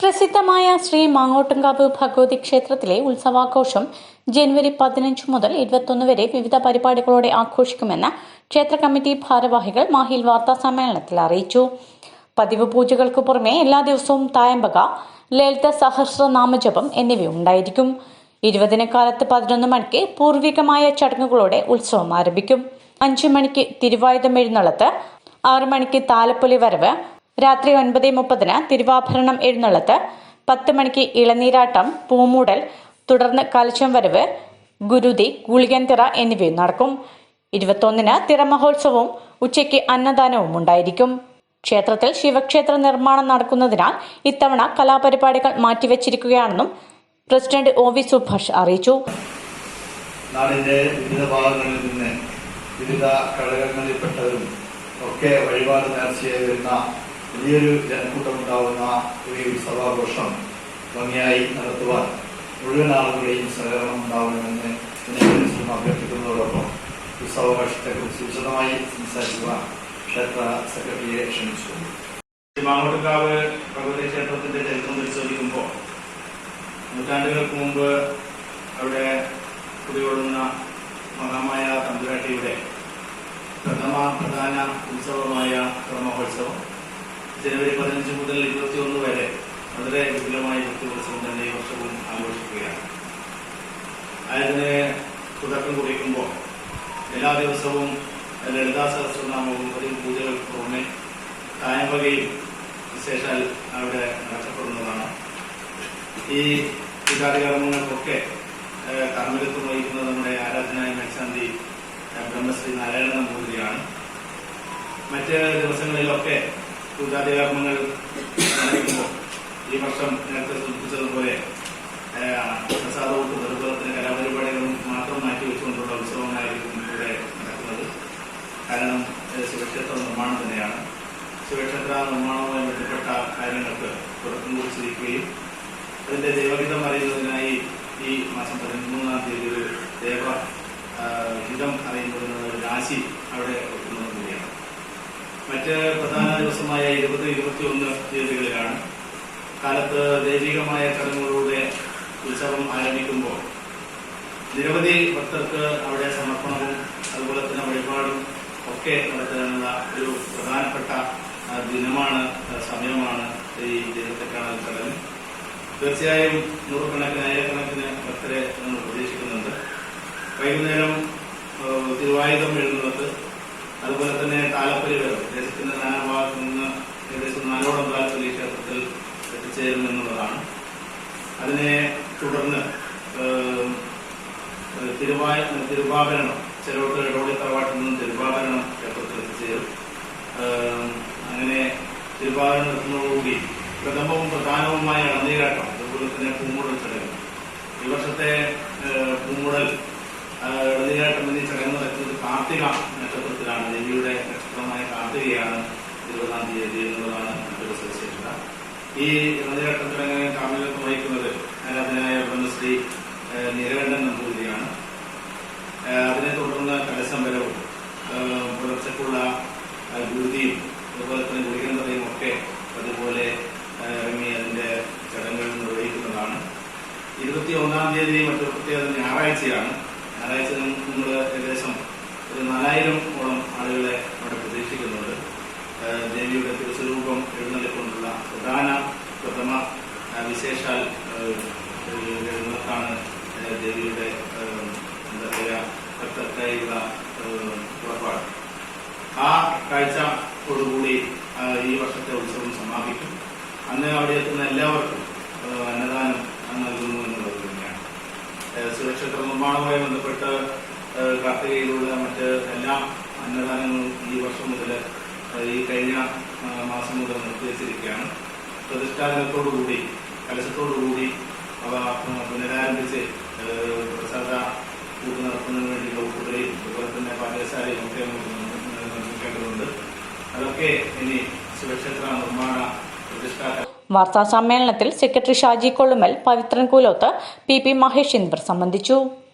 പ്രസിദ്ധമായ ശ്രീ മാങ്ങോട്ടുംകാവ് ഭഗവതി ക്ഷേത്രത്തിലെ ഉത്സവാഘോഷം ജനുവരി പതിനഞ്ച് മുതൽ ഇരുപത്തൊന്ന് വരെ വിവിധ പരിപാടികളോടെ ആഘോഷിക്കുമെന്ന് ക്ഷേത്ര കമ്മിറ്റി ഭാരവാഹികൾ മാഹിൽ വാർത്താ സമ്മേളനത്തിൽ അറിയിച്ചു. പതിവ് പൂജകൾക്ക് പുറമെ എല്ലാ ദിവസവും തായമ്പക ലളിത സഹസ്രനാമജപം എന്നിവയുണ്ടായിരിക്കും. ഇരുപതിന് കാലത്ത് പതിനൊന്ന് മണിക്ക് പൂർവികമായ ചടങ്ങുകളോടെ ഉത്സവം ആരംഭിക്കും. അഞ്ചു മണിക്ക് തിരുവായുധം എഴുന്നള്ളത്ത് ആറു മണിക്ക് താലപ്പൊലി വരവ് രാത്രി ഒൻപത് മുപ്പതിന് തിരുവാഭരണം എഴുന്നള്ളത്ത് പത്ത് മണിക്ക് ഇളനീരാട്ടം പൂമൂടൽ തുടർന്ന് കലശം വരവ് ഗുരുതി ഗുളികൻതിറ എന്നിവയും നടക്കും. ഇരുപത്തൊന്നിന് തിറമഹോത്സവവും ഉച്ചയ്ക്ക് അന്നദാനവും ഉണ്ടായിരിക്കും. ക്ഷേത്രത്തിൽ ശിവക്ഷേത്ര നിർമ്മാണം നടക്കുന്നതിനാൽ ഇത്തവണ കലാപരിപാടികൾ മാറ്റിവെച്ചിരിക്കുകയാണെന്നും പ്രസിഡന്റ് ഒ വി സുഭാഷ് അറിയിച്ചു. നാടിന്റെ വിവിധ ഭാഗങ്ങളിൽ നിന്ന് വിവിധ ഘടകങ്ങളിൽപ്പെട്ടവരും ഒക്കെ വഴിപാട് നേർച്ചയായി വരുന്ന വലിയൊരു ജനക്കൂട്ടമുണ്ടാവുന്ന ഒരു ഉത്സവാഘോഷം ഭംഗിയായി നടത്തുവാൻ മുഴുവൻ ആളുകളുടെയും സഹകരണം ഉണ്ടാവണമെന്ന് ജനപ്രതിനിധിയും അഭ്യർത്ഥിക്കുന്നതോടൊപ്പം ഉത്സവാഘോഷത്തെക്കുറിച്ച് വിശദമായി സംസാരിക്കുവാൻ ക്ഷേത്ര സെക്രട്ടറിയെ ക്ഷണിച്ചു. മാങ്ങോട്ടുകാവ് ഭഗവതി ക്ഷേത്രത്തിന്റെ ചരിത്രം പരിശോധിക്കുമ്പോൾ നൂറ്റാണ്ടുകൾക്ക് മുമ്പ് അവിടെ കുടികൊള്ളുന്ന മഹാമായ തമ്പുരാട്ടിയുടെ പ്രഥമ പ്രധാന ഉത്സവമായ ബ്രഹ്മോത്സവം ജനുവരി പതിനഞ്ച് മുതൽ ഇരുപത്തിയൊന്ന് വരെ വളരെ വിപുലമായ ഭക്തിോത്സവം തന്നെ ഈ വർഷവും ആഘോഷിക്കുകയാണ്. അതിന് തുടക്കം കുറിക്കുമ്പോൾ എല്ലാ ദിവസവും ലളിതാ സഹസ്രനാമവും പതിവ് പൂജകൾക്ക് പുറമെ കായംവകയും വിശേഷാൽ അവിടെ നടത്തപ്പെടുന്നതാണ്. ഈ പൂജാതികർമ്മങ്ങൾക്കൊക്കെ കർമ്മരത്വം വഹിക്കുന്നത് നമ്മുടെ ആരാധനായ മേൽശാന്തി ബ്രഹ്മശ്രീ നാരായണ നമ്പൂതിരിയാണ് മറ്റ് ദിവസങ്ങളിലൊക്കെ പൂജാതികർമ്മങ്ങൾ ഈ വർഷം നേരത്തെ സൂചിപ്പിച്ചതുപോലെ പ്രസാദ പ്രസാദവും നിർബന്ധത്തിന് കലാപരിപാടികളും മാത്രം മാറ്റി വെച്ചുകൊണ്ടുള്ള ഉത്സവമായിരിക്കും ഇവിടെ നടക്കുന്നത്. കാരണം ശിവക്ഷേത്ര നിർമ്മാണം തന്നെയാണ്. ശിവക്ഷേത്ര നിർമ്മാണവുമായി ബന്ധപ്പെട്ട കാര്യങ്ങൾക്ക് തുടക്കം കുറിച്ചിരിക്കുകയും അതിന്റെ ദൈവഹിതം അറിയുന്നതിനായി ഈ മാസം പതിമൂന്നാം തീയതി ഒരു ദേവ ഹിതം അറിയുന്നതിനുള്ള രാശി അവിടെ വെക്കുന്നത് കൂടിയാണ്. മറ്റ് ഇരുപത് ഇരുപത്തിയൊന്ന് തീയതികളിലാണ്. കാലത്ത് ദൈവികമായ ചടങ്ങുകളുടെ ഉത്സവം ആരംഭിക്കുമ്പോൾ നിരവധി ഭക്തർക്ക് അവിടെ സമർപ്പണവും അതുപോലെ തന്നെ വഴിപാടും ഒക്കെ നടത്തുന്ന ഒരു പ്രധാനപ്പെട്ട ദിനമാണ് സമയമാണ് ഈ ദൈവത്തെ കാണൽ ചടങ്ങ് തീർച്ചയായും നൂറുകണക്കിന് ആയിരക്കണക്കിന് ഭക്തരെ നമ്മൾ പ്രതീക്ഷിക്കുന്നുണ്ട് വൈകുന്നേരം തിരുവായുധം എഴുതുന്നത് അതുപോലെ തന്നെ താലപ്പൊലികൾ ദേശത്തിന്റെ നാനാഭാഗത്തു നിന്ന് ഏകദേശം നാലോളം താലപ്പൊലി ക്ഷേത്രത്തിൽ എത്തിച്ചേരുമെന്നുള്ളതാണ് അതിനെ തുടർന്ന് തിരുവായ തിരുവാഭരണം ചെറുപ്പത്തിൽ ഇടോളി തറവാട്ടിൽ നിന്നും തിരുവാഭരണം ക്ഷേത്രത്തിൽ എത്തിച്ചേരും അങ്ങനെ തിരുവാഭരണം എത്തുന്നതോടുകൂടി പ്രഥമവും പ്രധാനവുമായ ഇളനീരാട്ടം അതുപോലെ തന്നെ പൂമുടൽ ചടങ്ങ്. ഈ വർഷത്തെ പൂമുടൽ ഇളനീരാട്ടം എന്നീ ചടങ്ങ് നടക്കുന്നത് കാർത്തിക നക്ഷത്രത്തിലാണ്. ദേവിയുടെ നക്ഷത്രമായ കാർത്തികയാണ് ഇരുപതാം തീയതി എന്നുള്ളതാണ് ഈ ചടങ്ങ് കാർമ്മികത്വം വഹിക്കുന്നത് ആരാധനായ ബ്രഹ്മശ്രീ നിരകണ്ഠൻ നമ്പൂതിരിയാണ്. അതിനെ തുടർന്ന് കലസംബരവും പുലർച്ചക്കുള്ള ഗുരുതിയും അതുപോലെ തന്നെ ഗുളികന്തറയും ഒക്കെ അതുപോലെ ഇറങ്ങി അതിന്റെ ചടങ്ങുകൾ നിർവഹിക്കുന്നതാണ്. ഇരുപത്തി ഒന്നാം തീയതി മറ്റൊരു പ്രത്യേകത ഞായറാഴ്ചയാണ്. ഞായറാഴ്ച നമ്മൾ ഏകദേശം ഒരു നാലായിരം ഓളം ആളുകളെ അവിടെ പ്രതീക്ഷിക്കുന്നുണ്ട്. ദേവിയുടെ തിരുസ്വരൂപം എഴുന്നള്ളിക്കൊണ്ടുള്ള പ്രധാന പ്രഥമ വിശേഷാൽ എഴുന്നള്ളത്താണ് ദേവിയുടെ എന്താ പറയുക ഭക്തർക്കായുള്ള പുറപ്പാട്. ആ കാഴ്ചയോടുകൂടി കൂടി ഈ വർഷത്തെ ഉത്സവം സമാപിക്കും. അന്ന് അവിടെ എത്തുന്ന എല്ലാവർക്കും അന്നദാനം നൽകുന്നു എന്നുള്ളത് തന്നെയാണ്. സുരക്ഷാ നിർമ്മാണവുമായി ബന്ധപ്പെട്ട് കാർത്തികയിലുള്ള മറ്റ് എല്ലാ അന്നദാനങ്ങളും ഈ വർഷം മുതൽ ഈ കഴിഞ്ഞ മാസം മുതൽ നിർത്തിവെച്ചിരിക്കുകയാണ്. പ്രതിഷ്ഠാനത്തോടുകൂടി കലശത്തോടുകൂടി അവ പുനരാരംഭിച്ച് പ്രസാദ കൂട്ട് നടത്തുന്നതിന് വേണ്ടി വകുപ്പുകളെയും അതുപോലെ തന്നെ പാചകശാലയും ഒക്കെ നിർമ്മിക്കേണ്ടതുണ്ട് അതൊക്കെ ഇനി ശിവക്ഷേത്ര നിർമ്മാണ പ്രതിഷ്ഠാ വാർത്താ സമ്മേളനത്തിൽ secretary Shaji Kollumal Pavithran Koolothu P P Mahesh എന്നിവർ സംബന്ധിച്ചു.